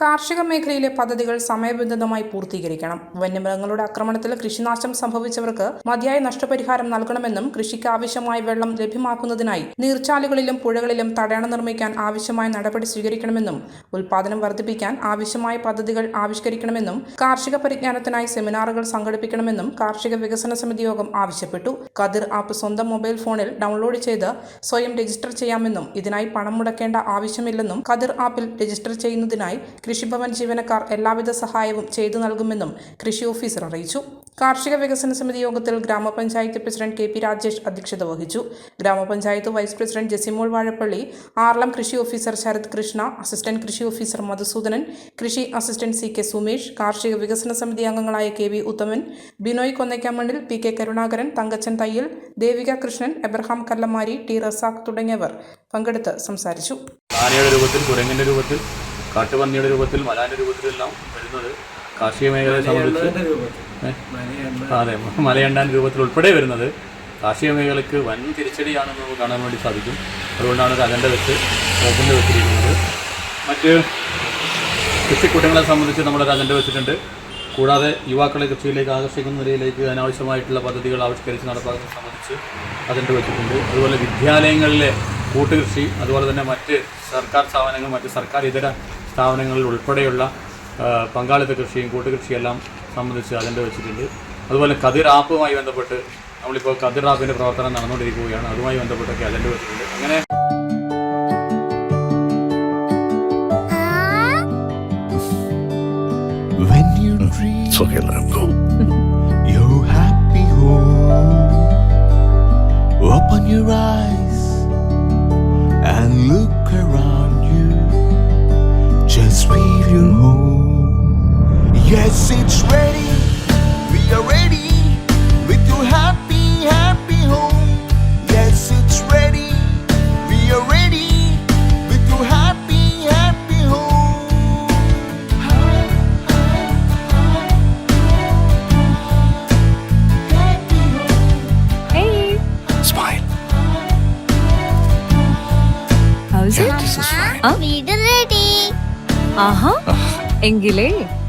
കാർഷിക മേഖലയിലെ പദ്ധതികൾ സമയബന്ധിതമായി പൂർത്തീകരിക്കണം. വന്യമൃഗങ്ങളുടെ ആക്രമണത്തിൽ കൃഷിനാശം സംഭവിച്ചവർക്ക് മതിയായ നഷ്ടപരിഹാരം നൽകണമെന്നും കൃഷിക്ക് ആവശ്യമായ വെള്ളം ലഭ്യമാക്കുന്നതിനായി നീർച്ചാലുകളിലും പുഴകളിലും തടയണ നിർമ്മിക്കാൻ ആവശ്യമായ നടപടി സ്വീകരിക്കണമെന്നും ഉൽപാദനം വർദ്ധിപ്പിക്കാൻ ആവശ്യമായ പദ്ധതികൾ ആവിഷ്കരിക്കണമെന്നും കാർഷിക പരിജ്ഞാനത്തിനായി സെമിനാറുകൾ സംഘടിപ്പിക്കണമെന്നും കാർഷിക വികസന സമിതി യോഗം ആവശ്യപ്പെട്ടു. കതിർ ആപ്പ് സ്വന്തം മൊബൈൽ ഫോണിൽ ഡൗൺലോഡ് ചെയ്ത് സ്വയം രജിസ്റ്റർ ചെയ്യാമെന്നും ഇതിനായി പണം മുടക്കേണ്ട ആവശ്യമില്ലെന്നും കതിർ ആപ്പിൽ രജിസ്റ്റർ ചെയ്യുന്നതിനായി കൃഷിഭവൻ ജീവനക്കാർ എല്ലാവിധ സഹായവും ചെയ്തു നൽകുമെന്നും കൃഷി ഓഫീസർ അറിയിച്ചു. കാർഷിക വികസന സമിതി യോഗത്തിൽ ഗ്രാമപഞ്ചായത്ത് പ്രസിഡന്റ് കെ പി രാജേഷ് അധ്യക്ഷത വഹിച്ചു. ഗ്രാമപഞ്ചായത്ത് വൈസ് പ്രസിഡന്റ് ജസിമോൾ വാഴപ്പള്ളി ആർലം കൃഷി ഓഫീസർ ശരത് കൃഷ്ണ അസിസ്റ്റന്റ് കൃഷി ഓഫീസർ മധുസൂദനൻ കൃഷി അസിസ്റ്റന്റ് സി കെ സുമേഷ് കാർഷിക വികസന സമിതി അംഗങ്ങളായ K V Uthaman Binoy Konnakkamannil P K Karunakaran Thankachan Thayyal Devika Krishnan Abraham Kallamari T Razak തുടങ്ങിയവർ പങ്കെടുത്ത് സംസാരിച്ചു. രൂപത്തിൽ രൂപത്തിൽ കാട്ടുപന്നിയുടെ രൂപത്തിൽ മലാന്റെ രൂപത്തിലെല്ലാം വരുന്നത് കാർഷിക മേഖലയെ സംബന്ധിച്ച്. അതെ. മലയണ്ടാൻ രൂപത്തിൽ ഉൾപ്പെടെ വരുന്നത് കാർഷിക മേഖലയ്ക്ക് വൻ തിരിച്ചടിയാണെന്ന് നമുക്ക് കാണാൻ വേണ്ടി സാധിക്കും. അതുകൊണ്ടാണ് അജണ്ട വെച്ച് ഓപ്പിന്റെ വെച്ചിരിക്കുന്നത്. മറ്റ് കൃഷിക്കൂട്ടങ്ങളെ സംബന്ധിച്ച് നമ്മളൊരു അജണ്ട വെച്ചിട്ടുണ്ട്. കൂടാതെ യുവാക്കളെ കൃഷിയിലേക്ക് ആകർഷിക്കുന്ന നിലയിലേക്ക് അനാവശ്യമായിട്ടുള്ള പദ്ധതികൾ ആവിഷ്കരിച്ച് നടപ്പാക്കുന്നത് സംബന്ധിച്ച് അതിന്റെ വെച്ചിട്ടുണ്ട്. അതുപോലെ വിദ്യാലയങ്ങളിലെ കൂട്ടുകൃഷി അതുപോലെ തന്നെ മറ്റ് സർക്കാർ സ്ഥാപനങ്ങൾ മറ്റ് സർക്കാർ ഇതര സ്ഥാപനങ്ങളിൽ ഉൾപ്പെടെയുള്ള പങ്കാളിത്ത കൃഷിയും കൂട്ടുകൃഷിയെല്ലാം സംബന്ധിച്ച് അജണ്ട വെച്ചിട്ടുണ്ട്. അതുപോലെ കതിർ ആപ്പുമായി ബന്ധപ്പെട്ട് നമ്മളിപ്പോൾ കതിർ ആപ്പിന്റെ പ്രവർത്തനം നടന്നുകൊണ്ടിരിക്കുകയാണ്. അതുമായി ബന്ധപ്പെട്ടൊക്കെ അജണ്ട വെച്ചിട്ടുണ്ട്. അങ്ങനെ When you dream It's okay, let him go. your happy home, open your eyes. home. Yes, it's ready. We are ready with your happy, happy home. Yes, it's ready. We are ready with your happy, happy home. Hey, Smile. how's it? This is fine. വീട് ready ആഹാ എങ്കിലേ